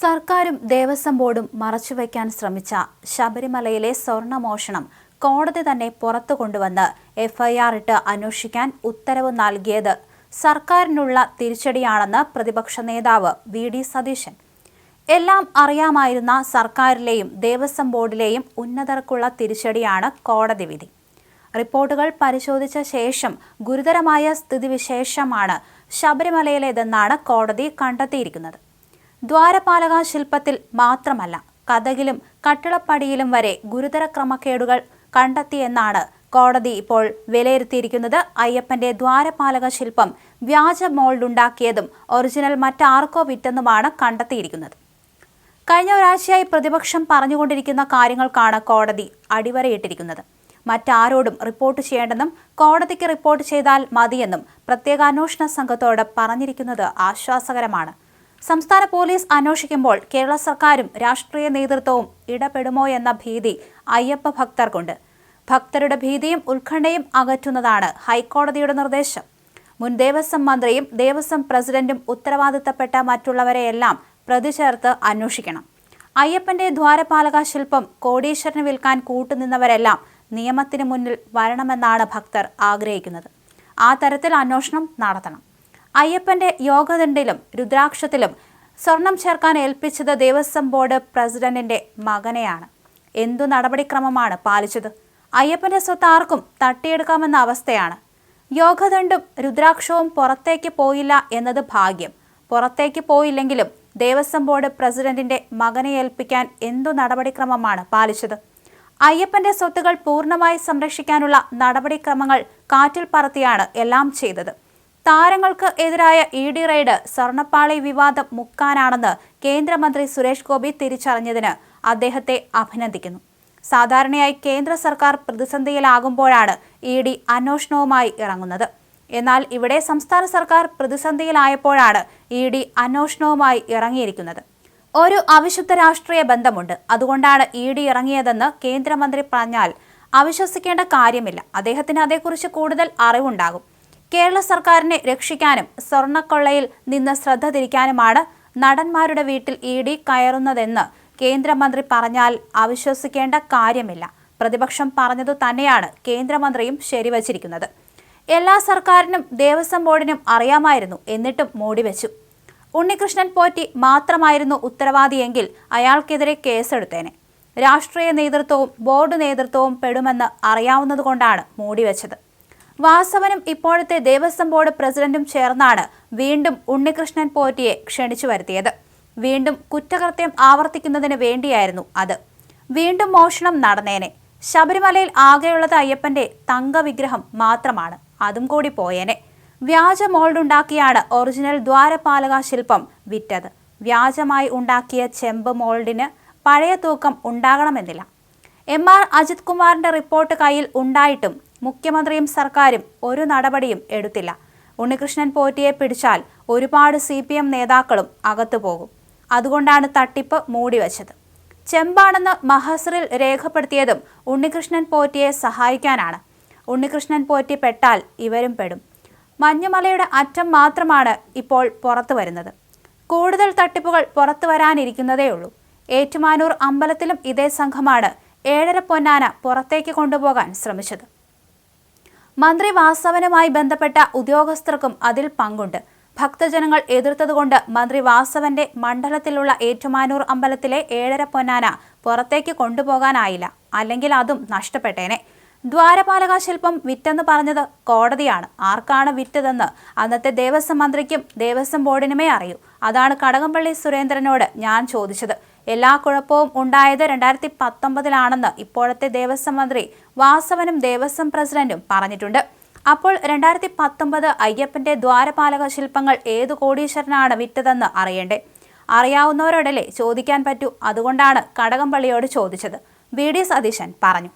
സർക്കാരും ദേവസ്വം ബോർഡും മറച്ചുവെക്കാൻ ശ്രമിച്ച ശബരിമലയിലെ സ്വർണമോഷണം കോടതി തന്നെ പുറത്തു കൊണ്ടുവന്ന് എഫ്ഐആർ ഇട്ട് അന്വേഷിക്കാൻ ഉത്തരവ് നൽകിയത് സർക്കാരിനുള്ള തിരിച്ചടിയാണെന്ന് പ്രതിപക്ഷ നേതാവ് വി ഡി സതീശൻ. എല്ലാം അറിയാമായിരുന്ന സർക്കാരിലെയും ദേവസ്വം ബോർഡിലെയും ഉന്നതർക്കുള്ള തിരിച്ചടിയാണ് കോടതി വിധി. റിപ്പോർട്ടുകൾ പരിശോധിച്ച ശേഷം ഗുരുതരമായ സ്ഥിതിവിശേഷമാണ് ശബരിമലയിലേതെന്നാണ് കോടതി കണ്ടെത്തിയിരിക്കുന്നത്. ദ്വാരപാലക ശില്പത്തിൽ മാത്രമല്ല കഥകിലും കട്ടിളപ്പടിയിലും വരെ ഗുരുതര ക്രമക്കേടുകൾ കണ്ടെത്തിയെന്നാണ് കോടതി ഇപ്പോൾ വിലയിരുത്തിയിരിക്കുന്നത്. അയ്യപ്പന്റെ ദ്വാരപാലക ശില്പം വ്യാജ മോൾഡുണ്ടാക്കിയതും ഒറിജിനൽ മറ്റാർക്കോ വിറ്റെന്നുമാണ് കണ്ടെത്തിയിരിക്കുന്നത്. കഴിഞ്ഞ ഒരാഴ്ചയായി പ്രതിപക്ഷം പറഞ്ഞുകൊണ്ടിരിക്കുന്ന കാര്യങ്ങൾക്കാണ് കോടതി അടിവരയിട്ടിരിക്കുന്നത്. മറ്റാരോടും റിപ്പോർട്ട് ചെയ്യേണ്ടെന്നും കോടതിക്ക് റിപ്പോർട്ട് ചെയ്താൽ മതിയെന്നും പ്രത്യേക അന്വേഷണ സംഘത്തോട് പറഞ്ഞിരിക്കുന്നത് ആശ്വാസകരമാണ്. സംസ്ഥാന പോലീസ് അന്വേഷിക്കുമ്പോൾ കേരള സർക്കാരും രാഷ്ട്രീയ നേതൃത്വവും ഇടപെടുമോ എന്ന ഭീതി അയ്യപ്പ ഭക്തർക്കുണ്ട്. ഭക്തരുടെ ഭീതിയും ഉത്കണ്ഠയും അകറ്റുന്നതാണ് ഹൈക്കോടതിയുടെ നിർദ്ദേശം. മുൻ ദേവസ്വം മന്ത്രിയും ദേവസ്വം പ്രസിഡന്റും ഉത്തരവാദിത്തപ്പെട്ട മറ്റുള്ളവരെയെല്ലാം പ്രതി ചേർത്ത് അന്വേഷിക്കണം. അയ്യപ്പന്റെ ദ്വാരപാലക ശില്പം കോടീശ്വരന് വിൽക്കാൻ കൂട്ടുനിന്നവരെല്ലാം നിയമത്തിന് മുന്നിൽ വരണമെന്നാണ് ഭക്തർ ആഗ്രഹിക്കുന്നത്. ആ തരത്തിൽ അന്വേഷണം നടത്തണം. അയ്യപ്പന്റെ യോഗദണ്ഡിലും രുദ്രാക്ഷത്തിലും സ്വർണം ചേർക്കാൻ ഏൽപ്പിച്ചത് ദേവസ്വം ബോർഡ് പ്രസിഡന്റിന്റെ മകനെയാണ്. എന്തു നടപടിക്രമമാണ് പാലിച്ചത്? അയ്യപ്പന്റെ സ്വത്ത് ആർക്കും തട്ടിയെടുക്കാമെന്ന അവസ്ഥയാണ്. യോഗദണ്ഡും രുദ്രാക്ഷവും പുറത്തേക്ക് പോയില്ല എന്നത് ഭാഗ്യം. പുറത്തേക്ക് പോയില്ലെങ്കിലും ദേവസ്വം ബോർഡ് പ്രസിഡന്റിന്റെ മകനെ ഏൽപ്പിക്കാൻ എന്തു നടപടിക്രമമാണ് പാലിച്ചത്? അയ്യപ്പന്റെ സ്വത്തുകൾ പൂർണമായി സംരക്ഷിക്കാനുള്ള നടപടിക്രമങ്ങൾ കാറ്റിൽ പറത്തിയാണ് എല്ലാം ചെയ്തത്. താരങ്ങൾക്ക് എതിരായ ഇ ഡി റെയ്ഡ് സ്വർണപ്പാളി വിവാദം മുക്കാനാണെന്ന് കേന്ദ്രമന്ത്രി സുരേഷ് ഗോപി തിരിച്ചറിഞ്ഞതിന് അദ്ദേഹത്തെ അഭിനന്ദിക്കുന്നു. സാധാരണയായി കേന്ദ്ര സർക്കാർ പ്രതിസന്ധിയിലാകുമ്പോഴാണ് ഇ ഡി അന്വേഷണവുമായി ഇറങ്ങുന്നത്. എന്നാൽ ഇവിടെ സംസ്ഥാന സർക്കാർ പ്രതിസന്ധിയിലായപ്പോഴാണ് ഇ ഡി അന്വേഷണവുമായി ഇറങ്ങിയിരിക്കുന്നത്. ഒരു അവിശുദ്ധ രാഷ്ട്രീയ ബന്ധമുണ്ട്. അതുകൊണ്ടാണ് ഇ ഡി ഇറങ്ങിയതെന്ന് കേന്ദ്രമന്ത്രി പറഞ്ഞാൽ അവിശ്വസിക്കേണ്ട കാര്യമില്ല. അദ്ദേഹത്തിന് അതേക്കുറിച്ച് കൂടുതൽ അറിവുണ്ടാകും. കേരള സർക്കാരിനെ രക്ഷിക്കാനും സ്വർണക്കൊള്ളയിൽ നിന്ന് ശ്രദ്ധ തിരിക്കാനുമാണ് നടന്മാരുടെ വീട്ടിൽ ഇ ഡി കയറുന്നതെന്ന് കേന്ദ്രമന്ത്രി പറഞ്ഞാൽ അവിശ്വസിക്കേണ്ട കാര്യമില്ല. പ്രതിപക്ഷം പറഞ്ഞതു തന്നെയാണ് കേന്ദ്രമന്ത്രിയും ശരിവച്ചിരിക്കുന്നത്. എല്ലാ സർക്കാരിനും ദേവസ്വം ബോർഡിനും അറിയാമായിരുന്നു എന്നിട്ടും മൂടിവെച്ചു ഉണ്ണികൃഷ്ണൻ പോറ്റി മാത്രമായിരുന്നു ഉത്തരവാദിയെങ്കിൽ അയാൾക്കെതിരെ കേസെടുത്തേനെ. രാഷ്ട്രീയ നേതൃത്വവും ബോർഡ് നേതൃത്വവും പെടുമെന്ന് അറിയാവുന്നതുകൊണ്ടാണ് മൂടിവെച്ചത് വാസവനും ഇപ്പോഴത്തെ ദേവസ്വം ബോർഡ് പ്രസിഡന്റും ചേർന്നാണ് വീണ്ടും ഉണ്ണികൃഷ്ണൻ പോറ്റിയെ ക്ഷണിച്ചു വരുത്തിയത്. വീണ്ടും കുറ്റകൃത്യം ആവർത്തിക്കുന്നതിന് വേണ്ടിയായിരുന്നു അത്. വീണ്ടും മോഷണം നടന്നേനെ. ശബരിമലയിൽ ആകെയുള്ളത് അയ്യപ്പന്റെ തങ്കവിഗ്രഹം മാത്രമാണ്. അതും കൂടി പോയേനെ. വ്യാജ മോൾഡുണ്ടാക്കിയാണ് ഒറിജിനൽ ദ്വാരപാലക ശില്പം വിറ്റത്. വ്യാജമായി ഉണ്ടാക്കിയ ചെമ്പ് മോൾഡിന് പഴയ തൂക്കം ഉണ്ടാകണമെന്നില്ല. എം ആർ അജിത് കുമാറിന്റെ റിപ്പോർട്ട് കയ്യിൽ ഉണ്ടായിട്ടും മുഖ്യമന്ത്രിയും സർക്കാരും ഒരു നടപടിയും എടുത്തില്ല. ഉണ്ണികൃഷ്ണൻ പോറ്റിയെ പിടിച്ചാൽ ഒരുപാട് സി പി എം നേതാക്കളും അകത്തു പോകും. അതുകൊണ്ടാണ് തട്ടിപ്പ് മൂടിവെച്ചത്. ചെമ്പാണെന്ന് മഹസറിൽ രേഖപ്പെടുത്തിയതും ഉണ്ണികൃഷ്ണൻ പോറ്റിയെ സഹായിക്കാനാണ്. ഉണ്ണികൃഷ്ണൻ പോറ്റി പെട്ടാൽ ഇവരും പെടും. മഞ്ഞുമലയുടെ അറ്റം മാത്രമാണ് ഇപ്പോൾ പുറത്തു വരുന്നത്. കൂടുതൽ തട്ടിപ്പുകൾ പുറത്തു വരാനിരിക്കുന്നതേയുള്ളൂ ഏറ്റുമാനൂർ അമ്പലത്തിലും ഇതേ സംഘമാണ് ഏഴര പൊന്നാന പുറത്തേക്ക് കൊണ്ടുപോകാൻ ശ്രമിച്ചത്. മന്ത്രി വാസവനുമായി ബന്ധപ്പെട്ട ഉദ്യോഗസ്ഥർക്കും അതിൽ പങ്കുണ്ട്. ഭക്തജനങ്ങൾ എതിർത്തതുകൊണ്ട് മന്ത്രി വാസവന്റെ മണ്ഡലത്തിലുള്ള ഏറ്റുമാനൂർ അമ്പലത്തിലെ ഏഴര പൊന്നാന പുറത്തേക്ക് കൊണ്ടുപോകാനായില്ല. അല്ലെങ്കിൽ അതും നഷ്ടപ്പെട്ടേനെ. ദ്വാരപാലക ശില്പം വിറ്റെന്ന് പറഞ്ഞത് കോടതിയാണ്. ആർക്കാണ് വിറ്റതെന്ന് അന്നത്തെ ദേവസ്വം മന്ത്രിക്കും ദേവസ്വം ബോർഡിനുമേ അറിയൂ. അതാണ് കടകംപള്ളി സുരേന്ദ്രനോട് ഞാൻ ചോദിച്ചത്. എല്ലാ കുഴപ്പവും ഉണ്ടായത് രണ്ടായിരത്തി പത്തൊമ്പതിലാണെന്ന് ഇപ്പോഴത്തെ ദേവസ്വം മന്ത്രി വാസവനും ദേവസ്വം പ്രസിഡന്റും പറഞ്ഞിട്ടുണ്ട്. അപ്പോൾ രണ്ടായിരത്തി പത്തൊമ്പത് അയ്യപ്പന്റെ ദ്വാരപാലക ശില്പങ്ങൾ ഏത് കോടീശ്വരനാണ് വിറ്റതെന്ന് അറിയണ്ടേ? അറിയാവുന്നവരോടല്ലേ ചോദിക്കാൻ പറ്റൂ. അതുകൊണ്ടാണ് കടകംപള്ളിയോട് ചോദിച്ചത്. വി. ഡി. സതീശൻ പറഞ്ഞു.